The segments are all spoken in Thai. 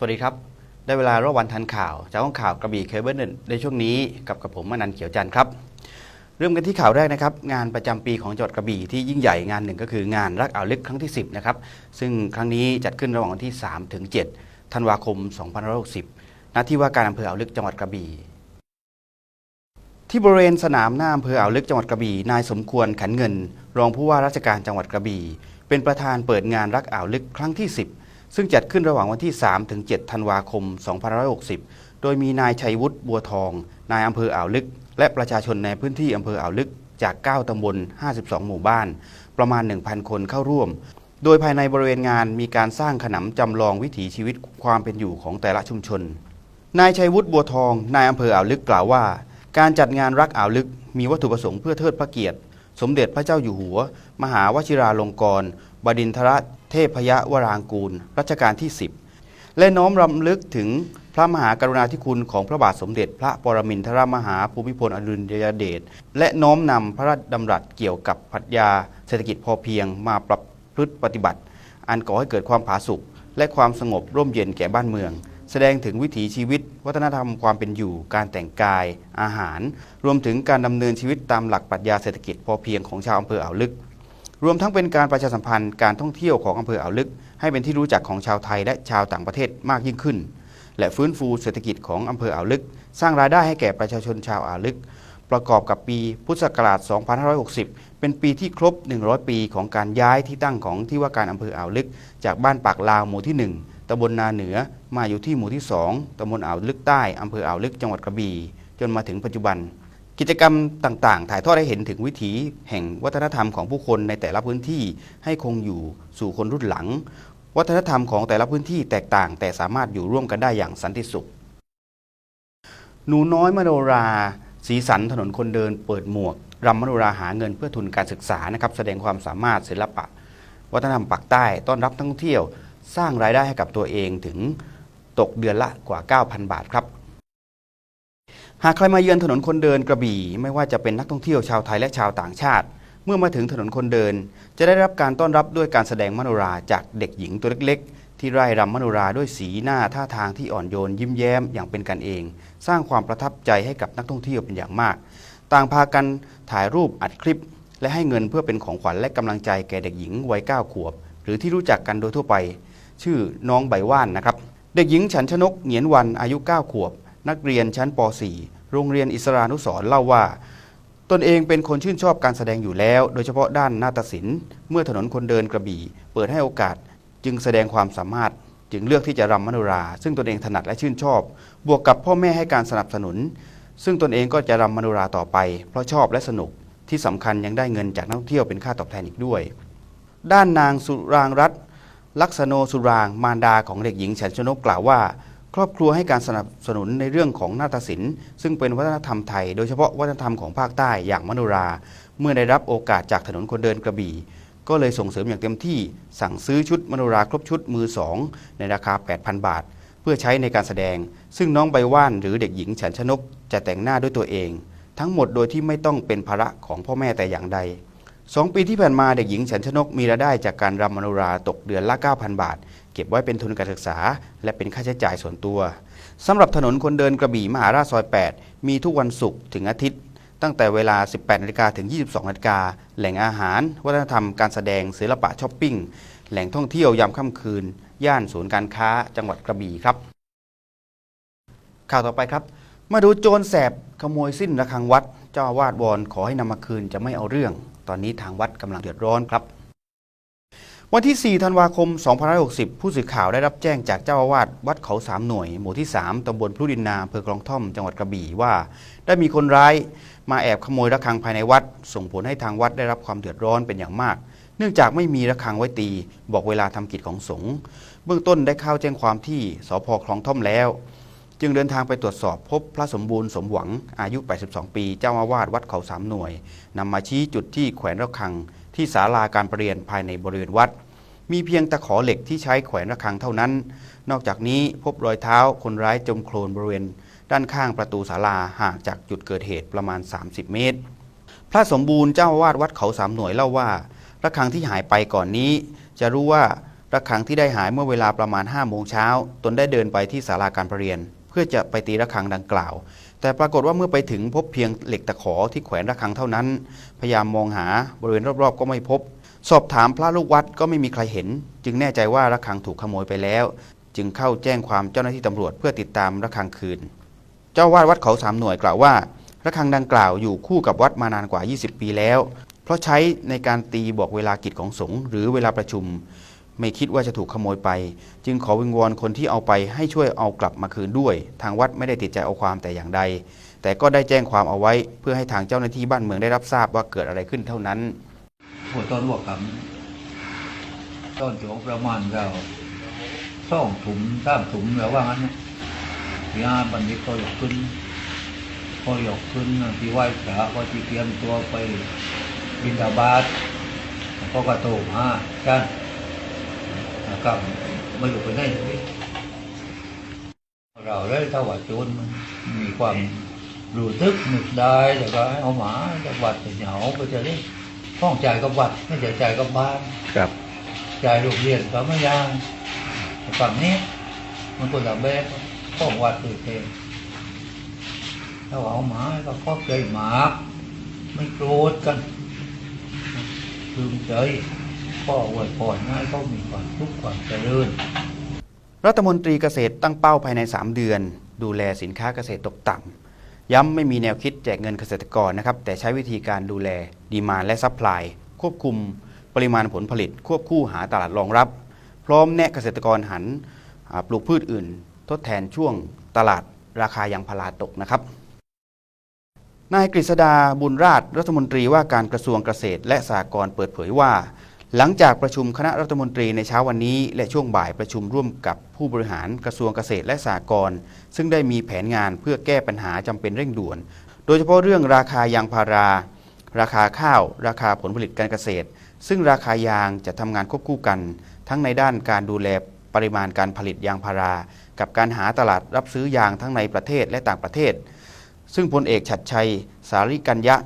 สวัสดีครับ ได้เวลารอบวันทันข่าว จากห้องข่าวกระบี่เคเบิลหนึ่งในช่วงนี้กับกับผมมนันเขียวจันทร์ครับ เริ่มกันที่ข่าวแรกนะครับ งานประจำปีของจังหวัดกระบี่ที่ยิ่งใหญ่งานหนึ่งก็คืองานรักอ่าวลึกครั้งที่ 10 นะครับ ซึ่งครั้งนี้จัดขึ้นระหว่างวันที่ 3 ถึง 7 ธันวาคม 2560ณที่ว่าการอำเภออ่าวลึกจังหวัดกระบี่ที่บริเวณสนามหน้าอำเภออ่าวลึกจังหวัดกระบี่นายสมควรขันเงิน รองผู้ว่าราชการจังหวัดกระบี่เป็นประธานเปิดงานรักอ่าวลึกครั้งที่ 10 ซึ่งจัดขึ้นระหว่างวันที่ 3 ถึง 7 ธันวาคม 2560 โดยมีนายชัยวุฒิบัวทอง นายอำเภออ่าวลึก และประชาชนในพื้นที่อำเภออ่าวลึกจาก 9 ตำบล 52 หมู่บ้าน ประมาณ 1,000 คนเข้าร่วม โดยภายในบริเวณงานมีการสร้างขนำจำลองวิถีชีวิตความเป็นอยู่ของแต่ละชุมชน นายชัยวุฒิบัวทอง นายอำเภออ่าวลึกกล่าวว่า การจัดงานรักอ่าวลึกมีวัตถุประสงค์เพื่อเทิดพระเกียรติ สมเด็จพระเจ้าอยู่หัว มหาวชิราลงกรณ บดินทรเทพยวรางกูล รัชกาลที่ 10 และน้อมรำลึกถึงพระมหากรุณาธิคุณของพระบาทสมเด็จ พระปรมินทรมหาภูมิพลอดุลยเดชและน้อมนำพระราชดำรัสเกี่ยวกับปรัชญาเศรษฐกิจพอเพียงมาปรับพฤติปฏิบัติ อันก่อให้เกิดความผาสุกและความสงบร่มเย็นแก่บ้านเมือง แสดงถึงวิถีชีวิต วัฒนธรรมความเป็นอยู่ การแต่งกาย อาหาร รวมถึงการดำเนินชีวิตตามหลักปรัชญาเศรษฐกิจพอเพียงของชาวอำเภออ่าวลึก รวมทั้งเป็นการประชาสัมพันธ์การท่องเที่ยวของอำเภออ่าวลึก ให้เป็นที่รู้จักของชาวไทยและชาวต่างประเทศมากยิ่งขึ้น และฟื้นฟูเศรษฐกิจของอำเภออ่าวลึก สร้างรายได้ให้แก่ประชาชนชาวอ่าวลึก ประกอบกับปีพุทธศักราช 2560 เป็นปีที่ครบ 100 ปีของการย้ายที่ตั้งของที่ว่าการอำเภออ่าวลึก จากบ้านปากลาวหมู่ที่ 1ตำบลนาเหนือมาอยู่ที่หมู่ที่ 2ตำบลอ่าวลึกใต้อำเภออ่าวลึกจังหวัดกระบี่จนมาถึงปัจจุบัน กิจกรรมต่างๆ ถ่ายทอดให้เห็นถึงวิถีแห่งวัฒนธรรมของผู้คนในแต่ละพื้นที่ให้คงอยู่สู่คนรุ่นหลัง วัฒนธรรมของแต่ละพื้นที่แตกต่าง แต่สามารถอยู่ร่วมกันได้อย่างสันติสุข หนูน้อยมโนรา สีสันถนนคนเดินเปิดหมวกรำมโนราหาเงินเพื่อทุนการศึกษานะครับ แสดงความสามารถศิลปะ วัฒนธรรมปากใต้ต้อนรับท่องเที่ยว สร้างรายได้ให้กับตัวเองถึงตกเดือนละกว่า 9,000 บาทครับ หากใครมาเยือนถนนคนเดินกระบี่ ไม่ว่าจะเป็นนักท่องเที่ยวชาวไทยและชาวต่างชาติ เมื่อมาถึงถนนคนเดิน จะได้รับการต้อนรับด้วยการแสดงมโนราจากเด็กหญิงตัวเล็กๆ ที่ไร่รำมโนราด้วยสีหน้าท่าทางที่อ่อนโยนยิ้มแย้มอย่างเป็นกันเอง สร้างความประทับใจให้กับนักท่องเที่ยวเป็นอย่างมาก ต่างพากันถ่ายรูปอัดคลิป และให้เงินเพื่อเป็นของขวัญและกำลังใจแก่เด็กหญิงวัย9ขวบ หรือที่รู้จักกันโดยทั่วไป ชื่อน้องใบว่านนะครับเด็กหญิงฉันชนกเหงียนวันอายุ 9 ขวบ นักเรียนชั้นป .4 โรงเรียนอิสรานุสรเล่าว่า ตนเองเป็นคนชื่นชอบการแสดงอยู่แล้ว โดยเฉพาะด้านนาฏศิลป์เมื่อถนนคนเดินกระบี่ เปิดให้โอกาสจึงแสดงความสามารถ จึงเลือกที่จะรำมโนรา ซึ่งตนเองถนัดและชื่นชอบ บวกกับพ่อแม่ให้การสนับสนุน ซึ่งตนเองก็จะรำมโนราต่อไป เพราะชอบและสนุกที่สำคัญยังได้เงินจากนักท่องเที่ยวเป็นค่าตอบแทนอีกด้วย ด้านนางสุรางรัตน์ลักษโนสุรางมารดาของเด็กหญิงฉันชนกกล่าวว่า ครอบครัวให้การสนับสนุนในเรื่องของนาฏศิลป์ ซึ่งเป็นวัฒนธรรมไทย โดยเฉพาะวัฒนธรรมของภาคใต้อย่างมโนรา เมื่อได้รับโอกาสจากถนนคนเดินกระบี่ ก็เลยส่งเสริมอย่างเต็มที่สั่งซื้อชุดมโนราครบชุดมือสองในราคา 8,000 บาท เพื่อใช้ในการแสดง ซึ่งน้องใบว่านหรือเด็กหญิงฉันชนกจะแต่งหน้าด้วยตัวเอง ทั้งหมดโดยที่ไม่ต้องเป็นภาระของพ่อแม่แต่อย่างใด สองปีที่ผ่านมาเด็กหญิงฉันชนกมีรายได้จากการรำมโนราตกเดือนละ 9,000 บาท เก็บไว้เป็นทุนการศึกษา และเป็นค่าใช้จ่ายส่วนตัวสำหรับถนนคนเดินกระบี่มหาราชซอย 8 มีทุกวันศุกร์ถึงอาทิตย์ ตั้งแต่เวลา 18นาฬิกาถึง 22นาฬิกาแหล่งอาหาร วัฒนธรรมการแสดงศิลปะช้อปปิ้ง แหล่งท่องเที่ยวยามค่ำคืน ย่านศูนย์การค้าจังหวัดกระบี่ครับ ข่าวต่อไปครับ มาดูโจรแสบขโมยสิ้นระฆังวัด เจ้าอาวาสวอนขอให้นำมาคืนจะไม่เอาเรื่อง ตอนนี้ทางวัดกำลังเดือดร้อนครับ วันที่ 4 ธันวาคม 2560 ผู้สื่อข่าวได้รับแจ้งจากเจ้าอาวาสวัดเขาสามหน่วย หมู่ที่ 3 ตำบลพลุดินนาอำเภอคลองท่อม จังหวัดกระบี่ว่า ได้มีคนร้ายมาแอบขโมยระฆังภายในวัด ส่งผลให้ทางวัดได้รับความเดือดร้อนเป็นอย่างมากเนื่องจากไม่มีระฆังไว้ตี บอกเวลาทำกิจของสงฆ์เบื้องต้นได้เข้าแจ้งความที่สพคลองท่อมแล้ว จึงเดินทางไปตรวจสอบพบพระสมบูรณ์สมหวังอายุ 82 ปี เจ้าอาวาสวัดเขาสามหน่วยนำมาชี้จุดที่แขวนระฆัง ที่ศาลาการประเรียนภายในบริเวณวัด มีเพียงตะขอเหล็กที่ใช้แขวนระฆังเท่านั้น นอกจากนี้พบรอยเท้าคนร้ายจมโคลนบริเวณ ด้านข้างประตูศาลาห่างจากจุดเกิดเหตุประมาณ 30 เมตร พระสมบูรณ์เจ้าอาวาสวัดเขาสามหน่วยเล่าว่าระฆังที่หายไปก่อนนี้ จะรู้ว่าระฆังที่ได้หายเมื่อเวลาประมาณ5โมงเช้าตนได้เดินไปที่ศาลาการประเรียน เพื่อจะไปตีระฆังดังกล่าว แต่ปรากฏว่าเมื่อไปถึงพบเพียงเหล็กตะขอที่แขวนระฆังเท่านั้น พยายามมองหาบริเวณรอบๆ ก็ไม่พบ สอบถามพระลูกวัดก็ไม่มีใครเห็น จึงแน่ใจว่าระฆังถูกขโมยไปแล้ว จึงเข้าแจ้งความเจ้าหน้าที่ตำรวจเพื่อติดตามระฆังคืน เจ้าวาดวัดเขาสามหน่วยกล่าวว่าระฆังดังกล่าวอยู่คู่กับวัดมานานกว่า 20 ปีแล้ว เพราะใช้ในการตีบอกเวลากิจของสงฆ์หรือเวลาประชุม ไม่คิดว่าจะถูกขโมยไป จึงขอวิงวอนคนที่เอาไปให้ช่วยเอากลับมาคืนด้วย ทางวัดไม่ได้ติดใจเอาความแต่อย่างใด แต่ก็ได้แจ้งความเอาไว้ เพื่อให้ทางเจ้าหน้าที่บ้านเมืองได้รับทราบว่าเกิดอะไรขึ้นเท่านั้นหัวต้นหัวกำต้นโจกประมาณเราซ่องถุมสามถุมแล้วว่างั้นนะที่อาบันนี้ก็ยกขึ้นพอยกขึ้นที่ไหว้พระก็ที่เตรียมตัวไปบินดาบาตเขาก็โตมากัน นะครับไม่อยู่ไปไหนเลยเราเลยถ้าว่าโจรมันมีความรู้ทึกนึกได้แต่ก็ให้เอาหมาจากวัดไปเหงาไปจะได้ต้องจ่ายกับวัดไม่ใช่จ่ายกับบ้านครับจ่ายโรงเรียนก็ไม่ยางแต่ฝั่งนี้ มันคนละแบบต้องวัดตัวเองถ้าว่าเอาหมาก็ครอบใจหมา ไม่โกรธกันคืมใจ พ่ออวยพรให้เขามีความทุกข์ความเจริญรัฐมนตรีเกษตรตั้งเป้าภายใน 3 เดือน ดูแลสินค้าเกษตรตกต่ำย้ำไม่มีแนวคิดแจกเงินเกษตรกรนะครับ แต่ใช้วิธีการดูแลดีมานและซัพพลายควบคุมปริมาณผลผลิต ควบคู่หาตลาดรองรับ พร้อมแนะเกษตรกรหันปลูกพืชอื่น ทดแทนช่วงตลาดราคายางพาราตกนะครับนายกฤษดาบุญราชรัฐมนตรีว่าการกระทรวงเกษตร และสหกรณ์เปิดเผยว่า หลังจากประชุมคณะรัฐมนตรีในเช้าวันนี้ และช่วงบ่ายประชุมร่วมกับผู้บริหารกระทรวงเกษตรและสหกรณ์ซึ่งได้มีแผนงานเพื่อแก้ปัญหาจำเป็นเร่งด่วน โดยเฉพาะเรื่องราคายางพารา ราคาข้าว ราคาผลผลิตการเกษตร ซึ่งราคายางจะทำงานควบคู่กัน ทั้งในด้านการดูแลปริมาณการผลิตยางพารา กับการหาตลาดรับซื้อยางทั้งในประเทศและต่างประเทศ ซึ่งพลเอกชัดชัย สาริกัญญะ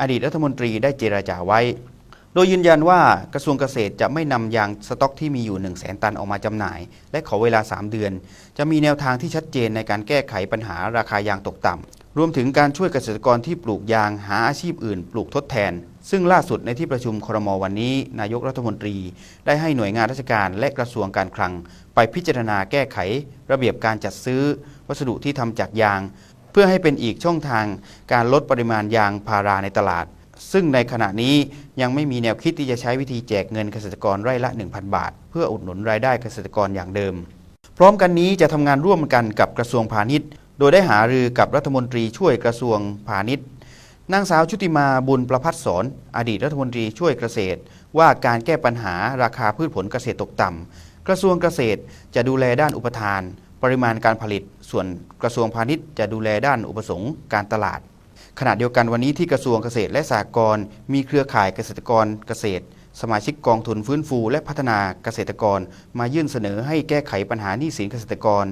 อดีตรัฐมนตรีได้เจราจาไว้ โดยยืนยันว่ากระทรวงเกษตรจะไม่นำยางสต็อกที่มีอยู่ 1 0 0 0 0แสนตันออกมาจำหน่าย และขอเวลา 3 เดือน จะมีแนวทางที่ชัดเจนในการแก้ไขปัญหาราคายางตกต่ำรวมถึงการช่วยเกษตรกรที่ปลูกยางหาอาชีพอื่น ปลูกทดแทน ซึ่งล่าสุดในที่ประชุมครมวันนี้ นายกรัฐมนตรี ได้ให้หน่วยงานราชการและกระทรวงการคลัง ไปพิจารณาแก้ไข ระเบียบการจัดซื้อ วัสดุที่ทำจากยาง เพื่อให้เป็นอีกช่องทางการลดปริมาณยางพาราในตลาด ซึ่งในขณะนี้ยังไม่มีแนวคิดที่จะใช้วิธีแจกเงินเกษตรกรไร่ละ 1,000 บาท เพื่ออุดหนุนรายได้เกษตรกรอย่างเดิม พร้อมกันนี้จะทำงานร่วมกันกับกระทรวงพาณิชย์ โดยได้หารือกับรัฐมนตรีช่วยกระทรวงพาณิชย์นางสาวชุติมาบุญประพัฒสอนอดีตรัฐมนตรีช่วยเกษตร ว่าการแก้ปัญหาราคาพืชผลเกษตรตกต่ำกระทรวงเกษตรจะดูแลด้านอุปทาน ปริมาณการผลิต ส่วนกระทรวงพาณิชย์จะดูแลด้านอุปสงค์การตลาด ขณะเดียวกันวันนี้ที่กระทรวงเกษตรและสหกรณ์มีเครือข่ายเกษตรกรเกษตร สมาชิกกองทุนฟื้นฟูและพัฒนาเกษตรกร มายื่นเสนอให้แก้ไขปัญหาหนี้สินเกษตรกร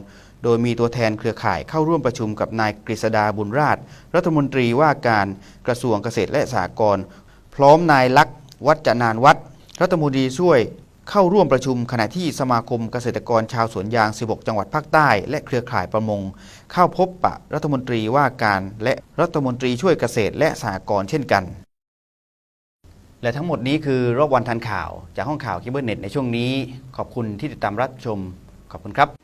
โดยมีตัวแทนเครือข่ายเข้าร่วมประชุมกับนายกฤษดาบุญราช รัฐมนตรีว่าการกระทรวงเกษตรและสหกรณ์พร้อมนายลักษณ์วัจนานวัฒน์รัฐมนตรีช่วย เข้าร่วมประชุมขณะที่สมาคมเกษตรกรชาวสวนยาง 16 จังหวัดภาคใต้ และเครือข่ายประมง เข้าพบปะรัฐมนตรีว่าการและรัฐมนตรีช่วยเกษตรและสหกรณ์เช่นกัน และทั้งหมดนี้คือรอบวันทันข่าว จากห้องข่าวคิเบิลเน็ตในช่วงนี้ ขอบคุณที่ติดตามรับชม ขอบคุณครับ